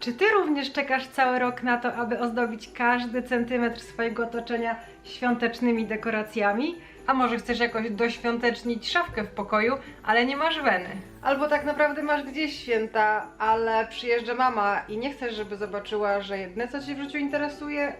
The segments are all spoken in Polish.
Czy ty również czekasz cały rok na to, aby ozdobić każdy centymetr swojego otoczenia świątecznymi dekoracjami? A może chcesz jakoś doświątecznić szafkę w pokoju, ale nie masz weny? Albo tak naprawdę masz gdzieś święta, ale przyjeżdża mama i nie chcesz, żeby zobaczyła, że jedyne co cię w życiu interesuje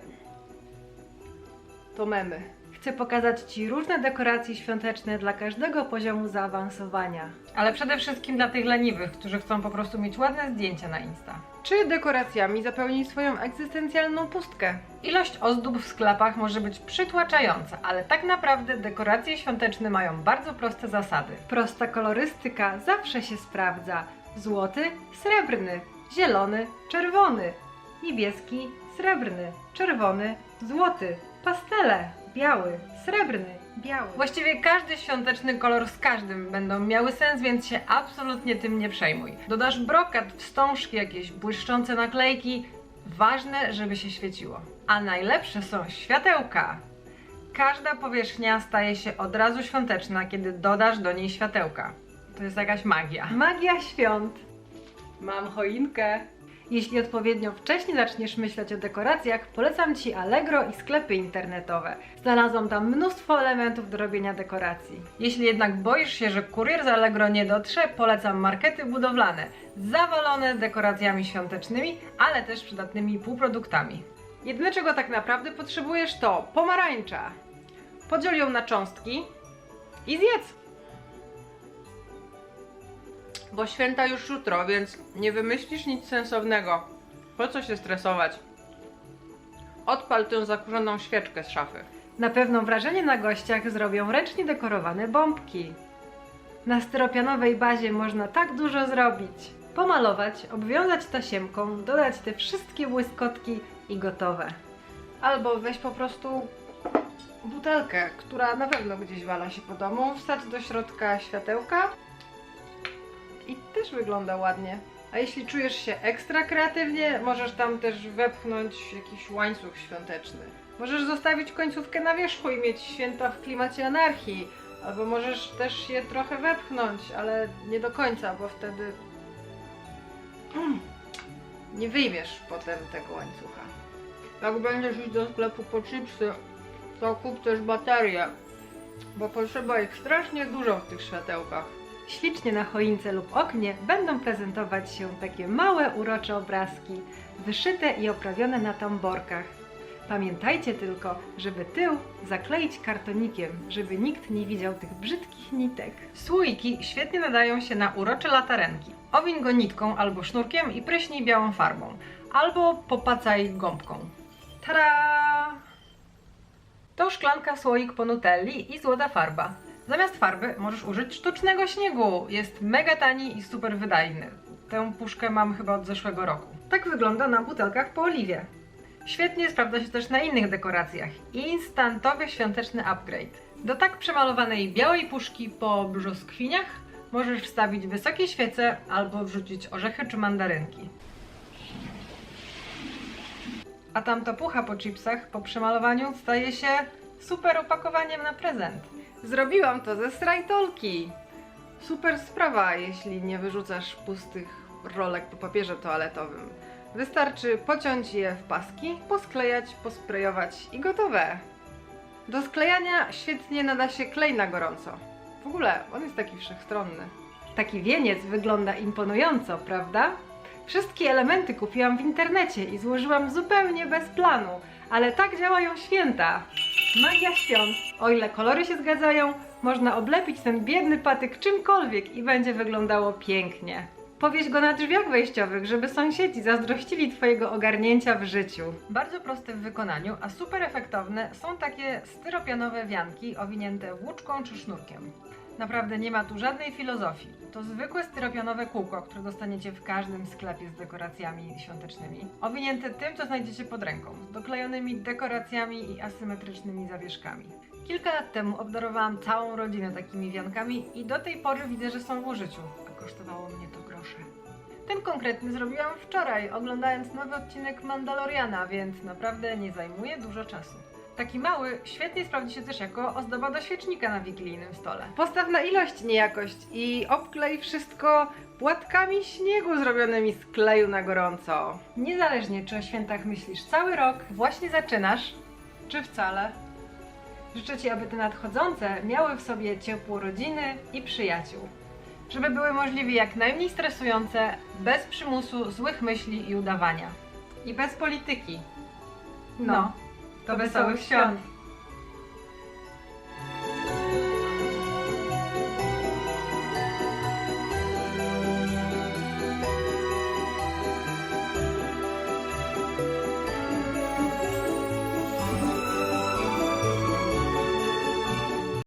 to memy. Chcę pokazać ci różne dekoracje świąteczne dla każdego poziomu zaawansowania. Ale przede wszystkim dla tych leniwych, którzy chcą po prostu mieć ładne zdjęcia na Insta. Czy dekoracjami zapełnić swoją egzystencjalną pustkę? Ilość ozdób w sklepach może być przytłaczająca, ale tak naprawdę dekoracje świąteczne mają bardzo proste zasady. Prosta kolorystyka zawsze się sprawdza. Złoty, srebrny, zielony, czerwony, niebieski, srebrny, czerwony, złoty, pastele, biały, srebrny, biały. Właściwie każdy świąteczny kolor z każdym będą miały sens, więc się absolutnie tym nie przejmuj. Dodasz brokat, wstążki, jakieś błyszczące naklejki. Ważne, żeby się świeciło. A najlepsze są światełka. Każda powierzchnia staje się od razu świąteczna, kiedy dodasz do niej światełka. To jest jakaś magia. Magia świąt. Mam choinkę. Jeśli odpowiednio wcześnie zaczniesz myśleć o dekoracjach, polecam Ci Allegro i sklepy internetowe. Znalazłam tam mnóstwo elementów do robienia dekoracji. Jeśli jednak boisz się, że kurier z Allegro nie dotrze, polecam markety budowlane, zawalone dekoracjami świątecznymi, ale też przydatnymi półproduktami. Jedyne czego tak naprawdę potrzebujesz to pomarańcza. Podziel ją na cząstki i zjedz. Bo święta już jutro, więc nie wymyślisz nic sensownego. Po co się stresować? Odpal tę zakurzoną świeczkę z szafy. Na pewno wrażenie na gościach zrobią ręcznie dekorowane bombki. Na styropianowej bazie można tak dużo zrobić. Pomalować, obwiązać tasiemką, dodać te wszystkie błyskotki i gotowe. Albo weź po prostu butelkę, która na pewno gdzieś wala się po domu, wsadź do środka światełka i też wygląda ładnie. A jeśli czujesz się ekstra kreatywnie, możesz tam też wepchnąć jakiś łańcuch świąteczny. Możesz zostawić końcówkę na wierzchu i mieć święta w klimacie anarchii. Albo możesz też je trochę wepchnąć, ale nie do końca, bo wtedy Mm. nie wyjmiesz potem tego łańcucha. Jak będziesz iść do sklepu po chipsy, to kup też baterie, bo potrzeba ich strasznie dużo w tych światełkach. Ślicznie na choince lub oknie będą prezentować się takie małe, urocze obrazki, wyszyte i oprawione na tamborkach. Pamiętajcie tylko, żeby tył zakleić kartonikiem, żeby nikt nie widział tych brzydkich nitek. Słoiki świetnie nadają się na urocze latarenki. Owiń go nitką albo sznurkiem i pryśnij białą farbą. Albo popacaj gąbką. Tada! To szklanka słoik po nutelli i złota farba. Zamiast farby możesz użyć sztucznego śniegu. Jest mega tani i super wydajny. Tę puszkę mam chyba od zeszłego roku. Tak wygląda na butelkach po oliwie. Świetnie sprawdza się też na innych dekoracjach. Instantowy świąteczny upgrade. Do tak przemalowanej białej puszki po brzoskwiniach możesz wstawić wysokie świece albo wrzucić orzechy czy mandarynki. A tamta pucha po chipsach po przemalowaniu staje się super opakowaniem na prezent. Zrobiłam to ze strajtolki. Super sprawa, jeśli nie wyrzucasz pustych rolek po papierze toaletowym. Wystarczy pociąć je w paski, posklejać, posprejować i gotowe. Do sklejania świetnie nada się klej na gorąco. W ogóle on jest taki wszechstronny. Taki wieniec wygląda imponująco, prawda? Wszystkie elementy kupiłam w internecie i złożyłam zupełnie bez planu, ale tak działają święta. Magia świąt. O ile kolory się zgadzają, można oblepić ten biedny patyk czymkolwiek i będzie wyglądało pięknie. Powieś go na drzwiach wejściowych, żeby sąsiedzi zazdrościli Twojego ogarnięcia w życiu. Bardzo proste w wykonaniu, a super efektowne są takie styropianowe wianki owinięte włóczką czy sznurkiem. Naprawdę nie ma tu żadnej filozofii. To zwykłe styropianowe kółko, które dostaniecie w każdym sklepie z dekoracjami świątecznymi. Owinięte tym, co znajdziecie pod ręką, z doklejonymi dekoracjami i asymetrycznymi zawieszkami. Kilka lat temu obdarowałam całą rodzinę takimi wiankami i do tej pory widzę, że są w użyciu, a kosztowało mnie to. Ten konkretny zrobiłam wczoraj, oglądając nowy odcinek Mandaloriana, więc naprawdę nie zajmuje dużo czasu. Taki mały świetnie sprawdzi się też jako ozdoba do świecznika na wigilijnym stole. Postaw na ilość, nie jakość i obklej wszystko płatkami śniegu zrobionymi z kleju na gorąco. Niezależnie czy o świętach myślisz cały rok, właśnie zaczynasz, Czy wcale? życzę Ci, aby te nadchodzące miały w sobie ciepło rodziny i przyjaciół. Żeby były możliwie jak najmniej stresujące, bez przymusu, złych myśli i udawania. I bez polityki. No, to wesołych świąt!